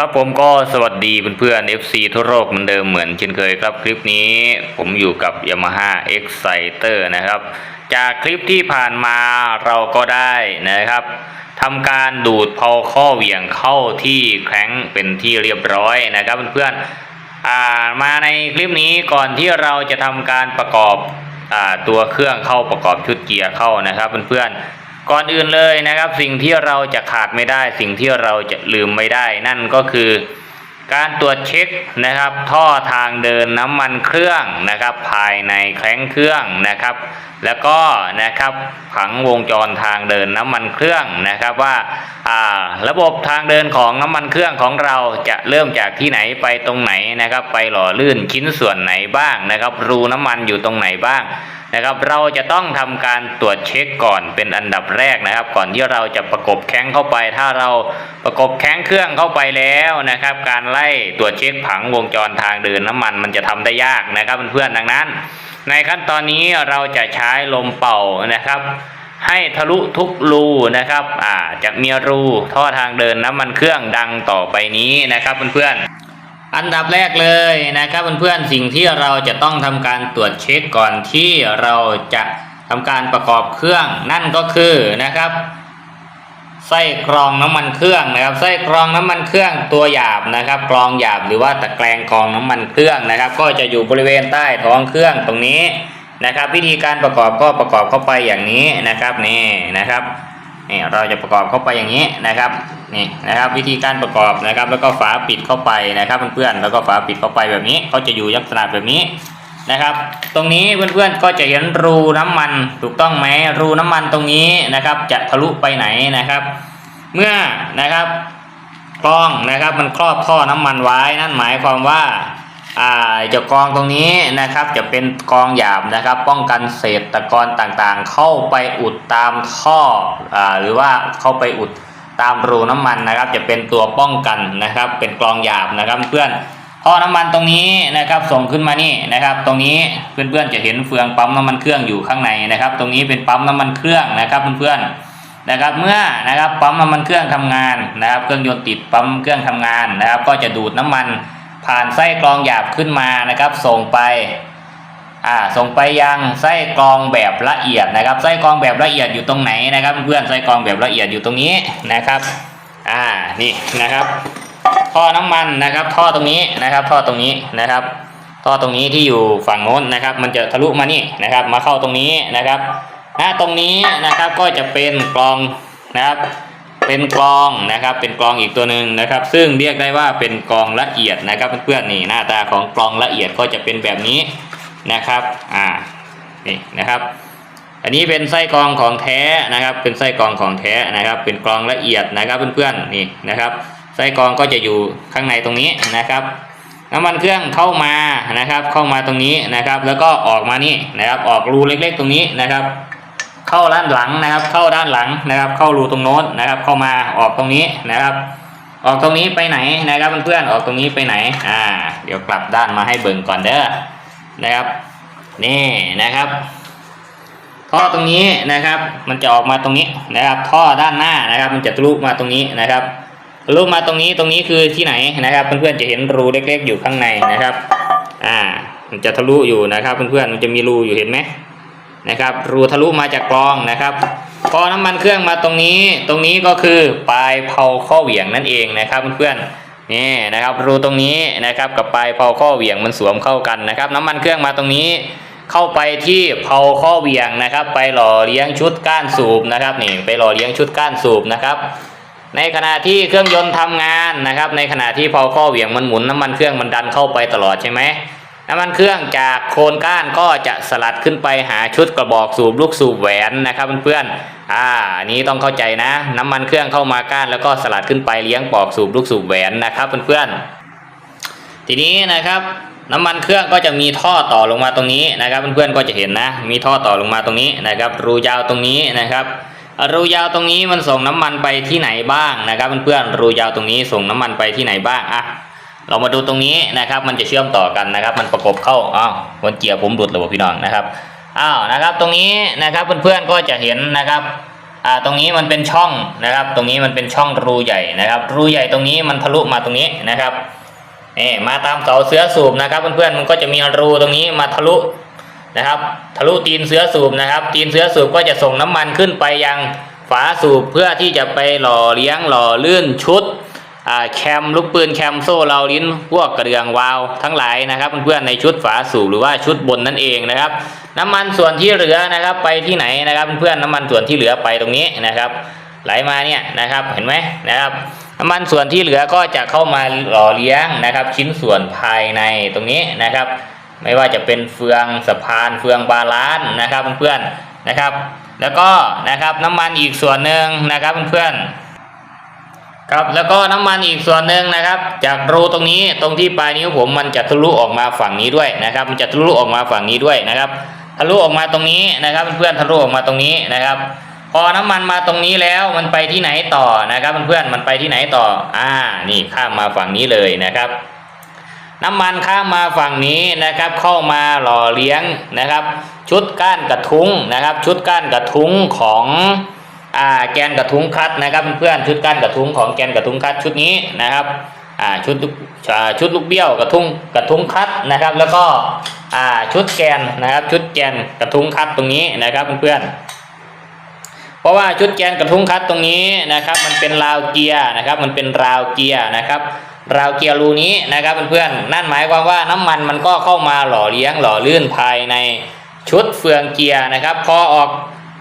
ครับผมก็สวัสดีเพื่อนๆ FC ทั่วโลกเหมือนเดิมเหมือนเช่นเคยครับ คลิปนี้ผมอยู่กับ Yamaha Exciter นะครับ จากคลิปที่ผ่านมาเราก็ได้นะครับทำการดูดพอข้อเหวี่ยงเข้าที่แคร้งเป็นที่เรียบร้อยนะครับเพื่อนๆมาในคลิปนี้ก่อนที่เราจะทำการประกอบอตัวเครื่องเข้าประกอบชุดเกียร์เข้านะครับเพื่อนๆ ก่อนอื่นเลยนะครับ สิ่งที่เราจะขาดไม่ได้ สิ่งที่เราจะลืมไม่ได้ นั่นก็คือ การตรวจเช็คนะครับ ท่อทางเดินน้ำมันเครื่องนะครับ ภายในแคร้งเครื่องนะครับ แล้วก็นะครับผังวงจรทางเดินน้ำมันเครื่องนะครับว่าอ่าระบบทางเดินของน้ำมันเครื่องของเราจะเริ่มจากที่ไหนไปตรงไหนนะครับ ไปหล่อลื่นชิ้นส่วนไหนบ้างนะครับ รูน้ำมันอยู่ตรงไหนบ้าง นะครับเราจะต้องทำการตรวจเช็คก่อนเป็นอันดับแรกนะครับ ก่อนที่เราจะประกบแข้งเข้าไป ถ้าเราประกบแข้งเครื่องเข้าไปแล้วนะครับ การไล่ตรวจเช็คผังวงจรทางเดินน้ำมันมันจะทำได้ยากนะครับเพื่อนๆดังนั้น ในขั้นตอนนี้เราจะใช้ลมเป่านะครับให้ทะลุทุกรูนะครับ อ่า จะมีรูท่อทางเดินน้ำมันเครื่องดังต่อไปนี้นะครับเพื่อนๆ อันดับแรกเลยนะครับเพื่อนๆสิ่งที่เราจะต้องทำการตรวจเช็คก่อนที่เราจะทำการประกอบเครื่องนั่นก็คือนะครับไส้กรองน้ำมันเครื่องนะครับไส้กรองน้ำมันเครื่องตัวหยาบนะครับกรองหยาบหรือว่าตะแกรงกรองน้ำมันเครื่องนะครับ ก็จะอยู่บริเวณใต้ท้องเครื่องตรงนี้นะครับ วิธีการประกอบก็ประกอบเข้าไปอย่างนี้นะครับนี่นะครับนี่เราจะประกอบเข้าไปอย่างนี้นะครับ นี่นะครับวิธีการประกอบนะครับ แล้วก็ฝาปิดเข้าไปนะครับเพื่อนๆแล้วก็ฝาปิดเข้าไปแบบนี้เขาจะอยู่ลักษณะแบบนี้นะครับ ตรงนี้เพื่อนๆก็จะเห็นรูน้ำมันถูกต้องไหมรูน้ำมันตรงนี้นะครับ จะทะลุไปไหนนะครับ เมื่อนะครับกรองนะครับมันครอบท่อน้ำมันไว้นั่นหมายความว่าอ่าจะกรองตรงนี้นะครับจะเป็นกรองหยาบนะครับ ป้องกันเศษตะกอนต่างๆ เข้าไปอุดตามท่ออ่าหรือว่าเข้าไปอุด ตามรูน้ำมันนะครับ จะเป็นตัวป้องกันนะครับ เป็นกรองหยาบนะครับเพื่อนท่อน้ำมันตรงนี้นะครับส่งขึ้นมานี่นะครับ ตรงนี้เพื่อนๆจะเห็นเฟืองปั๊มน้ำมันเครื่องอยู่ข้างในนะครับ ตรงนี้เป็นปั๊มน้ำมันเครื่องนะครับเพื่อนๆนะครับ เมื่อนะครับปั๊มน้ำมันเครื่องทำงานนะครับ เครื่องยนต์ติดปั๊มเครื่องทำงานนะครับ ก็จะดูดน้ำมันผ่านไส้กรองหยาบขึ้นมานะครับ ส่งไป อ่าส่งไปยังไส้กรองแบบละเอียดนะครับ ไส้กรองแบบละเอียดอยู่ตรงไหนนะครับ เพื่อนไส้กรองแบบละเอียดอยู่ตรงนี้นะครับอ่านี่นะครับ ท่อน้ำมันนะครับ ท่อตรงนี้นะครับ ท่อตรงนี้นะครับ ท่อตรงนี้ที่อยู่ฝั่งโน้นนะครับ มันจะทะลุมานี่นะครับ มาเข้าตรงนี้นะครับหน้าตรงนี้นะครับก็จะเป็นกรองนะครับ เป็นกรองนะครับ เป็นกรองอีกตัวหนึ่งนะครับ ซึ่งเรียกได้ว่าเป็นกรองละเอียดนะครับเพื่อนๆนี่หน้าตาของกรองละเอียดก็จะเป็นแบบนี้ นะครับอ่านี่นะครับ อันนี้เป็นไส้กรองของแท้นะครับ เป็นไส้กรองของแท้นะครับ เป็นกรองละเอียดนะครับเพื่อนๆนี่นะครับ ไส้กรองก็จะอยู่ข้างในตรงนี้นะครับน้ำมันเครื่องเข้ามานะครับ เข้ามาตรงนี้นะครับ แล้วก็ออกมานี่นะครับ ออกรูเล็กๆ ตรงนี้นะครับ เข้าด้านหลังนะครับ เข้าด้านหลังนะครับ เข้ารูตรงโน้นนะครับ เข้ามาออกตรงนี้นะครับ ออกตรงนี้ไปไหนนะครับเพื่อนๆออกตรงนี้ไปไหนอ่าเดี๋ยวกลับด้านมาให้เบิ่งก่อนเด้อ นะครับนี่นะครับ ท่อตรงนี้นะครับ มันจะออกมาตรงนี้นะครับ ท่อด้านหน้านะครับ มันจะทะลุมาตรงนี้นะครับทะลุมาตรงนี้ตรงนี้คือที่ไหนนะครับ เพื่อนๆจะเห็นรูเล็ก ๆ อยู่ข้างในนะครับ อ่า มันจะทะลุอยู่นะครับ เพื่อนๆมันจะมีรูอยู่เห็นไหมนะครับ รูทะลุมาจากกรองนะครับพอน้ำมันเครื่องมาตรงนี้ ตรงนี้ก็คือปลายเผาข้อเหวี่ยงนั่นเองนะครับ เพื่อนๆ นี่นะครับรูตรงนี้นะครับกับปลายเผาข้อเหวี่ยงมันสวมเข้ากันนะครับ น้ำมันเครื่องมาตรงนี้เข้าไปที่เผาข้อเหวี่ยงนะครับ ไปหล่อเลี้ยงชุดก้านสูบนะครับนี่ไปหล่อเลี้ยงชุดก้านสูบนะครับ ในขณะที่เครื่องยนต์ทำงานนะครับ ในขณะที่เผาข้อเหวี่ยงมันหมุนน้ำมันเครื่องมันดันเข้าไปตลอดใช่ไหม น้ำมันเครื่องจากโคนก้านก็จะสลัดขึ้นไปหาชุดกระบอกสูบลูกสูบแหวนนะครับเพื่อนๆอ่าอันนี้ต้องเข้าใจนะ น้ำมันเครื่องเข้ามาก้านแล้วก็สลัดขึ้นไปเลี้ยงปอกสูบลูกสูบแหวนนะครับเพื่อนๆทีนี้นะครับน้ำมันเครื่องก็จะมีท่อต่อลงมาตรงนี้นะครับเพื่อนๆก็จะเห็นนะ มีท่อต่อลงมาตรงนี้นะครับ รูยาวตรงนี้นะครับ รูยาวตรงนี้มันส่งน้ำมันไปที่ไหนบ้างนะครับเพื่อนๆรูยาวตรงนี้ส่งน้ำมันไปที่ไหนบ้างอะ เรามาดูตรงนี้นะครับ มันจะเชื่อมต่อกันนะครับ มันประกบเข้าอ้าววันเกียร์ผมหลุดเลยว่พี่น้องนะครับอ้าวนะครับ ตรงนี้นะครับเพื่อนๆก็จะเห็นนะครับอ่าตรงนี้มันเป็นช่องนะครับ ตรงนี้มันเป็นช่องรูใหญ่นะครับ รูใหญ่ตรงนี้มันทะลุมาตรงนี้นะครับนี่มาตามเสาเสือสูบนะครับ เพื่อนๆมันก็จะมีรูตรงนี้มาทะลุนะครับทะลุตีนเสือสูบนะครับ ตีนเสือสูบก็จะส่งน้ำมันขึ้นไปยังฝาสูบเพื่อที่จะไปหล่อเลี้ยงหล่อลื่นชุด แคมลูกปืนแคมโซ่เราลิ้นพวกกระเดืองวาล์วทั้งหลายนะครับเพื่อนๆในชุดฝาสูบหรือว่าชุดบนนั่นเองนะครับ น้ำมันส่วนที่เหลือนะครับ ไปที่ไหนนะครับเพื่อนๆน้ำมันส่วนที่เหลือไปตรงนี้นะครับ ไหลมาเนี่ยนะครับเห็นไหมนะครับน้ำมันส่วนที่เหลือก็จะเข้ามาหล่อเลี้ยงนะครับ ชิ้นส่วนภายในตรงนี้นะครับ ไม่ว่าจะเป็นเฟืองสะพานเฟืองบาลานซ์นะครับเพื่อนๆนะครับ แล้วก็นะครับน้ำมันอีกส่วนหนึ่งนะครับเพื่อนๆ ครับแล้วก็น้ำมันอีกส่วนหนึ่งนะครับ จากรูตรงนี้ตรงที่ปลายนิ้วผมมันจะทะลุออกมาฝั่งนี้ด้วยนะครับ มันจะทะลุออกมาฝั่งนี้ด้วยนะครับทะลุออกมาตรงนี้นะครับเพื่อนๆทะลุออกมาตรงนี้นะครับ พอน้ำมันมาตรงนี้แล้วมันไปที่ไหนต่อนะครับเพื่อนๆมันไปที่ไหนต่ออ่านี่ข้ามมาฝั่งนี้เลยนะครับ น้ำมันข้ามมาฝั่งนี้นะครับ เข้ามาหล่อเลี้ยงนะครับ ชุดก้านกระทุ้งนะครับ ชุดก้านกระทุ้งของ อ่าแกนกระทุ้งคัดนะครับเพื่อนๆชุดก้านกระทุ้งของแกนกระทุ้งคัดชุดนี้นะครับอ่าชุดอ่าชุดลูกเบี้ยวกระทุ้งกระทุ้งคัดนะครับ แล้วก็อ่าชุดแกนนะครับ ชุดแกนกระทุ้งคัดตรงนี้นะครับเพื่อนๆเพราะว่าชุดแกนกระทุ้งคัดตรงนี้นะครับ มันเป็นราวเกียร์นะครับ มันเป็นราวเกียร์นะครับราวเกียร์รูนี้นะครับเพื่อนๆนั่นหมายความว่าน้ำมันมันก็เข้ามาหล่อเลี้ยงหล่อลื่นภายในชุดเฟืองเกียร์นะครับ พอออก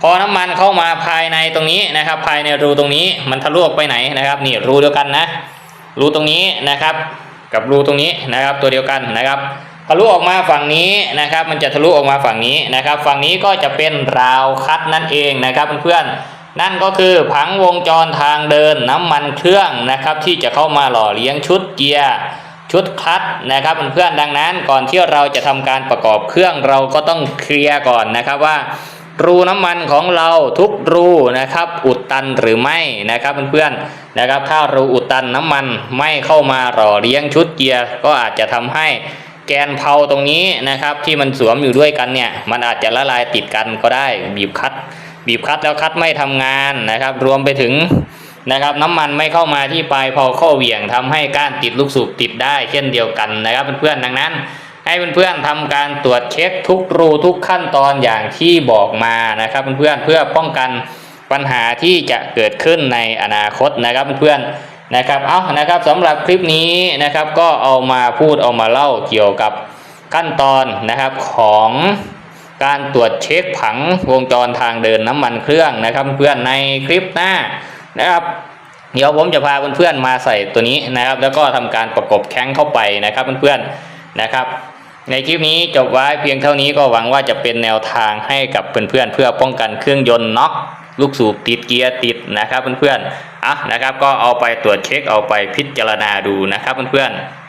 พอน้ำมันเข้ามาภายในตรงนี้นะครับ ภายในรูตรงนี้มันทะลุออกไปไหนนะครับนี่รูเดียวกันนะ รูตรงนี้นะครับ กับรูตรงนี้นะครับ ตัวเดียวกันนะครับทะลุออกมาฝั่งนี้นะครับ มันจะทะลุออกมาฝั่งนี้นะครับ ฝั่งนี้ก็จะเป็นราวคัดนั่นเองนะครับเพื่อนๆนั่นก็คือผังวงจรทางเดินน้ำมันเครื่องนะครับ ที่จะเข้ามาหล่อเลี้ยงชุดเกียร์ชุดคลัตช์นะครับเพื่อนๆดังนั้นก่อนที่เราจะทำการประกอบเครื่องเราก็ต้องเคลียร์ก่อนนะครับว่า รูน้ำมันของเราทุกรูนะครับอุดตันหรือไม่นะครับเพื่อนๆนะครับ ถ้ารูอุดตันน้ำมันไม่เข้ามาหล่อเลี้ยงชุดเกียร์ก็อาจจะทำให้แกนเพาตรงนี้นะครับ ที่มันสวมอยู่ด้วยกันเนี่ย มันอาจจะละลายติดกันก็ได้ บีบคัด บีบคัดแล้วคัดไม่ทำงานนะครับ รวมไปถึงนะครับ น้ำมันไม่เข้ามาที่ปลายพาข้อเหวี่ยงทำให้ก้านติดลูกสูบติดได้เช่นเดียวกันนะครับเพื่อนๆดังนั้น ให้เพื่อนๆทำการตรวจเช็คทุกรูทุกขั้นตอนอย่างที่บอกมานะครับเพื่อนๆเพื่อป้องกันปัญหาที่จะเกิดขึ้นในอนาคตนะครับเพื่อนๆนะครับเอานะครับสำหรับคลิปนี้นะครับก็เอามาพูดเอามาเล่าเกี่ยวกับขั้นตอนนะครับของการตรวจเช็คผังวงจรทางเดินน้ำมันเครื่องนะครับเพื่อนในคลิปหน้านะครับเดี๋ยวผมจะพาเพื่อนๆมาใส่ตัวนี้นะครับ แล้วก็ทำการประกบแข้งเข้าไปนะครับเพื่อนๆนะครับ ในคลิปนี้จบไว้เพียงเท่านี้ก็หวังว่าจะเป็นแนวทางให้กับเพื่อนๆเพื่อป้องกันเครื่องยนต์น็อกลูกสูบติดเกียร์ติดนะครับเพื่อนๆอะนะครับก็เอาไปตรวจเช็คเอาไปพิจารณาดูนะครับเพื่อนๆ